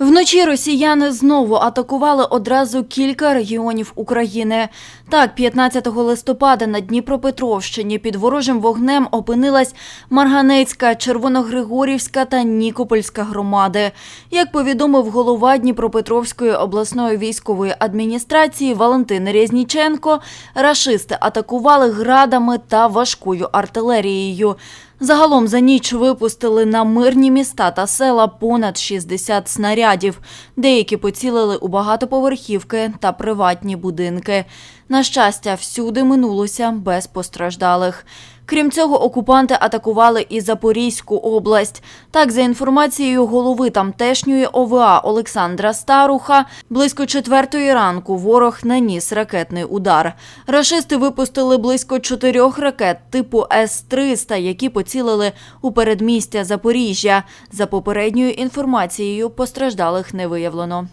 Вночі росіяни знову атакували одразу кілька регіонів України. Так, 15 листопада на Дніпропетровщині під ворожим вогнем опинилась Марганецька, Червоногригорівська та Нікопольська громади. Як повідомив голова Дніпропетровської обласної військової адміністрації Валентин Резніченко, рашисти атакували градами та важкою артилерією. Загалом за ніч випустили на мирні міста та села понад 60 снарядів. Деякі поцілили у багатоповерхівки та приватні будинки. На щастя, всюди минулося без постраждалих. Крім цього, окупанти атакували і Запорізьку область. Так, за інформацією голови тамтешньої ОВА Олександра Старуха, близько четвертої ранку ворог наніс ракетний удар. Рашисти випустили близько чотирьох ракет типу С-300, які поцілили у передмістя Запоріжжя. За попередньою інформацією, постраждалих не виявлено.